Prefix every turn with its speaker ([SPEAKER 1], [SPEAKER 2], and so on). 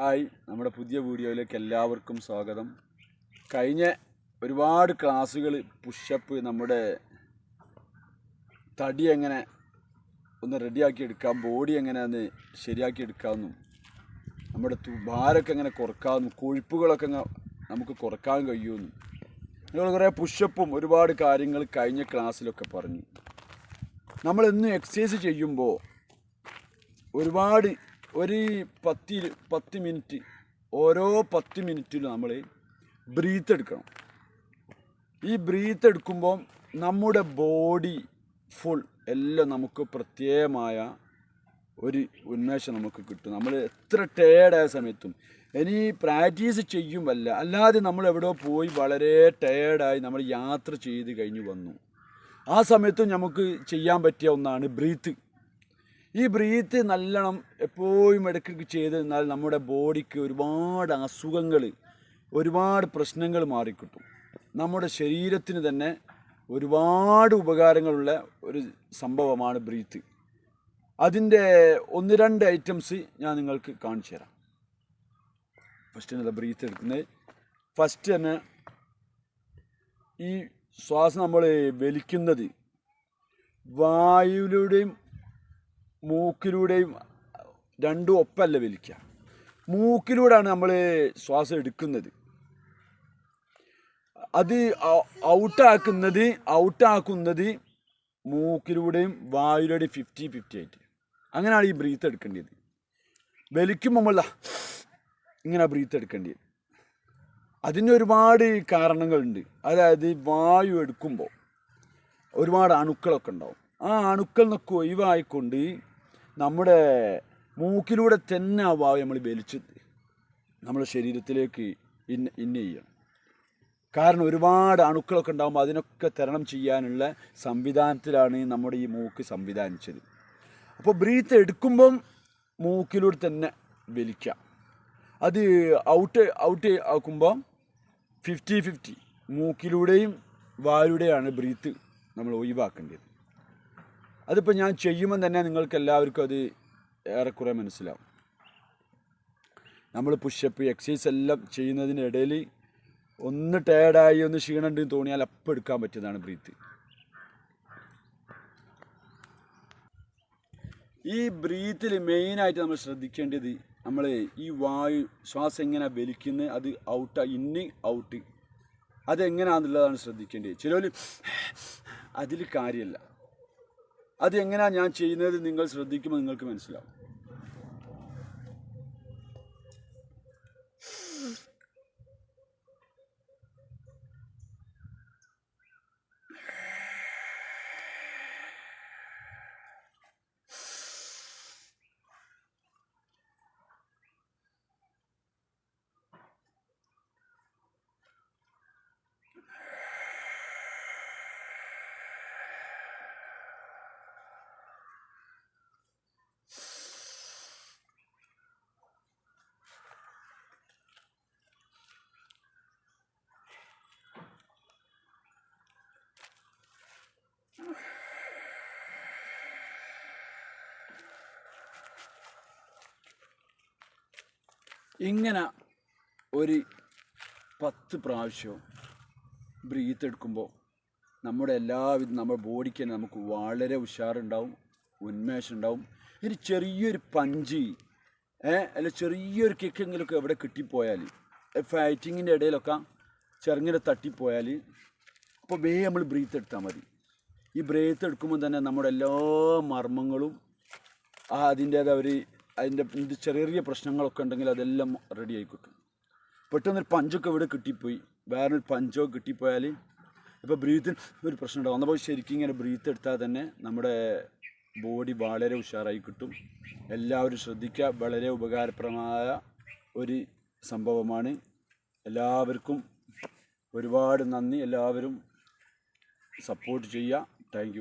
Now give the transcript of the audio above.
[SPEAKER 1] Hi. നമ്മുടെ പുതിയ വീഡിയോയിലേക്ക് എല്ലാവർക്കും സ്വാഗതം. കഴിഞ്ഞ ഒരുപാട് ക്ലാസ്സുകൾ പുഷപ്പ് നമ്മുടെ തടി എങ്ങനെ ഒന്ന് റെഡിയാക്കി എടുക്കാം ബോഡി എങ്ങനെ ഒന്ന് ശരിയാക്കി എടുക്കാമെന്നും നമ്മുടെ ഭാരമൊക്കെ എങ്ങനെ കുറക്കാമെന്നും കൊഴുപ്പുകളൊക്കെ നമുക്ക് കുറയ്ക്കാൻ കഴിയുമെന്നും നിങ്ങൾ കുറേ പുഷപ്പും ഒരുപാട് കാര്യങ്ങൾ കഴിഞ്ഞ ക്ലാസ്സിലൊക്കെ പറഞ്ഞു. നമ്മൾ എന്നും എക്സസൈസ് ചെയ്യുമ്പോൾ ഒരുപാട് ഒരു പത്ത് പത്ത് മിനിറ്റ് ഓരോ പത്ത് മിനിറ്റിലും നമ്മൾ ബ്രീത്ത് എടുക്കണം. ഈ ബ്രീത്ത് എടുക്കുമ്പോൾ നമ്മുടെ ബോഡി ഫുൾ എല്ലാം നമുക്ക് പ്രത്യേകമായ ഒരു ഉന്മേഷം നമുക്ക് കിട്ടും. നമ്മൾ എത്ര ടയേർഡായ സമയത്തും. ഇനി പ്രാക്ടീസ് ചെയ്യുമല്ല അല്ലാതെ നമ്മൾ എവിടെ പോയി വളരെ ടയേർഡായി നമ്മൾ യാത്ര ചെയ്ത് കഴിഞ്ഞ് വന്നു. ആ സമയത്തും നമുക്ക് ചെയ്യാൻ പറ്റിയ ഒന്നാണ് ബ്രീത്ത് ഈ ബ്രീത്ത് നല്ലോണം എപ്പോഴും ഇടയ്ക്ക് ചെയ്ത് നിന്നാൽ നമ്മുടെ ബോഡിക്ക് ഒരുപാട് അസുഖങ്ങൾ ഒരുപാട് പ്രശ്നങ്ങൾ മാറിക്കിട്ടും. നമ്മുടെ ശരീരത്തിന് തന്നെ ഒരുപാട് ഉപകാരങ്ങളുള്ള ഒരു സംഭവമാണ് ബ്രീത്ത് അതിന്റെ ഒന്ന് രണ്ട് ഐറ്റംസ് ഞാൻ നിങ്ങൾക്ക് കാണിച്ചു തരാം. ഫസ്റ്റ് തന്നെ ബ്രീത്ത് എടുക്കുന്നത്. ഫസ്റ്റ് തന്നെ ഈ ശ്വാസം നമ്മൾ വലിക്കുന്നത് വായുവിലൂടെയും മൂക്കിലൂടെയും രണ്ടും ഒപ്പല്ല വലിക്കുക മൂക്കിലൂടെയാണ് നമ്മൾ ശ്വാസം എടുക്കുന്നത്. അത് ഔട്ടാക്കുന്നത് ഔട്ടാക്കുന്നത് മൂക്കിലൂടെയും വായുലൂടെയും ഫിഫ്റ്റി ഫിഫ്റ്റി ആയിട്ട്. അങ്ങനെയാണ് ഈ ബ്രീത്ത് എടുക്കേണ്ടത്. വലിക്കുമ്പോൾ നമ്മള ഇങ്ങനെ ബ്രീത്ത് എടുക്കേണ്ടത്. അതിന് ഒരുപാട് കാരണങ്ങളുണ്ട്. അതായത് വായു എടുക്കുമ്പോൾ ഒരുപാട് അണുക്കളൊക്കെ ഉണ്ടാവും. ആ അണുക്കൾ നിന്നൊക്കെ ഒഴിവായിക്കൊണ്ട് നമ്മുടെ മൂക്കിലൂടെ തന്നെ ആ വായു നമ്മൾ വലിച്ച് നമ്മുടെ ശരീരത്തിലേക്ക് ഇന്ന ഇന്ന ചെയ്യണം. കാരണം ഒരുപാട് അണുക്കളൊക്കെ ഉണ്ടാകുമ്പോൾ അതിനൊക്കെ തരണം ചെയ്യാനുള്ള സംവിധാനത്തിലാണ് നമ്മുടെ ഈ മൂക്ക് സംവിധാനിച്ചത്. അപ്പോൾ ബ്രീത്ത് എടുക്കുമ്പം മൂക്കിലൂടെ തന്നെ വലിക്കാം. അത് ഔട്ട് ഔട്ട് ആക്കുമ്പോൾ ഫിഫ്റ്റി ഫിഫ്റ്റി മൂക്കിലൂടെയും വായുടെയാണ് ബ്രീത്ത് നമ്മൾ ഒഴിവാക്കേണ്ടത്. അതിപ്പോൾ ഞാൻ ചെയ്യുമ്പോൾ തന്നെ നിങ്ങൾക്ക് എല്ലാവർക്കും അത് ഏറെക്കുറെ മനസ്സിലാവും. നമ്മൾ പുഷപ്പ് എക്സസൈസ് എല്ലാം ചെയ്യുന്നതിനിടയിൽ ഒന്ന് ടയർഡായി ഒന്ന് ക്ഷീണമുണ്ട് എന്ന് തോന്നിയാൽ അപ്പം എടുക്കാൻ പറ്റുന്നതാണ് ബ്രീത്ത് ഈ ബ്രീത്തിൽ മെയിനായിട്ട് നമ്മൾ ശ്രദ്ധിക്കേണ്ടത് നമ്മൾ ഈ വായു ശ്വാസം എങ്ങനെ വലിക്കുന്നത് അത് ഔട്ട് ഇന്ന് ഔട്ട് അതെങ്ങനെയാണെന്നുള്ളതാണ് ശ്രദ്ധിക്കേണ്ടത്. ചിലവർ അതിൽ കാര്യമല്ല അത് എങ്ങനെയാണ് ഞാൻ ചെയ്യുന്നത് നിങ്ങൾ ശ്രദ്ധിക്കുമ്പോൾ നിങ്ങൾക്ക് മനസ്സിലാവും. ഇങ്ങനെ ഒരു പത്ത് പ്രാവശ്യവും ബ്രീത്ത് എടുക്കുമ്പോൾ നമ്മുടെ എല്ലാവിധ നമ്മുടെ ബോഡിക്ക് തന്നെ നമുക്ക് വളരെ ഉഷാറുണ്ടാവും ഉന്മേഷം ഉണ്ടാവും ഇനി ചെറിയൊരു പഞ്ചി ഏ അല്ല ചെറിയൊരു കിക്കെങ്കിലൊക്കെ എവിടെ കിട്ടിപ്പോയാൽ ഫൈറ്റിങ്ങിന്റെ ഇടയിലൊക്കെ ചെറുങ്ങനെ തട്ടിപ്പോയാൽ അപ്പോൾ വേ നമ്മൾ ബ്രീത്ത് എടുത്താൽ മതി. ഈ ബ്രീത്ത് എടുക്കുമ്പോൾ തന്നെ നമ്മുടെ എല്ലാ മർമ്മങ്ങളും ആ ഒരു അതിന്റെ എന്ത് ചെറിയ ചെറിയ പ്രശ്നങ്ങളൊക്കെ ഉണ്ടെങ്കിൽ അതെല്ലാം റെഡി ആയി കിട്ടും പെട്ടെന്നൊരു പഞ്ചൊക്കെ ഇവിടെ കിട്ടിപ്പോയി. വേറൊരു പഞ്ചോ കിട്ടിപ്പോയാൽ ഇപ്പോൾ ബ്രീത്തിന് ഒരു പ്രശ്നം ഉണ്ടാകും അപ്പോൾ ശരിക്കും ഇങ്ങനെ ബ്രീത്ത് എടുത്താൽ തന്നെ നമ്മുടെ ബോഡി വളരെ ഉഷാറായി കിട്ടും. എല്ലാവരും ശ്രദ്ധിക്കുക. വളരെ ഉപകാരപ്രദമായ ഒരു സംഭവമാണ്. എല്ലാവർക്കും ഒരുപാട് നന്ദി. എല്ലാവരും സപ്പോർട്ട് ചെയ്യുക. താങ്ക്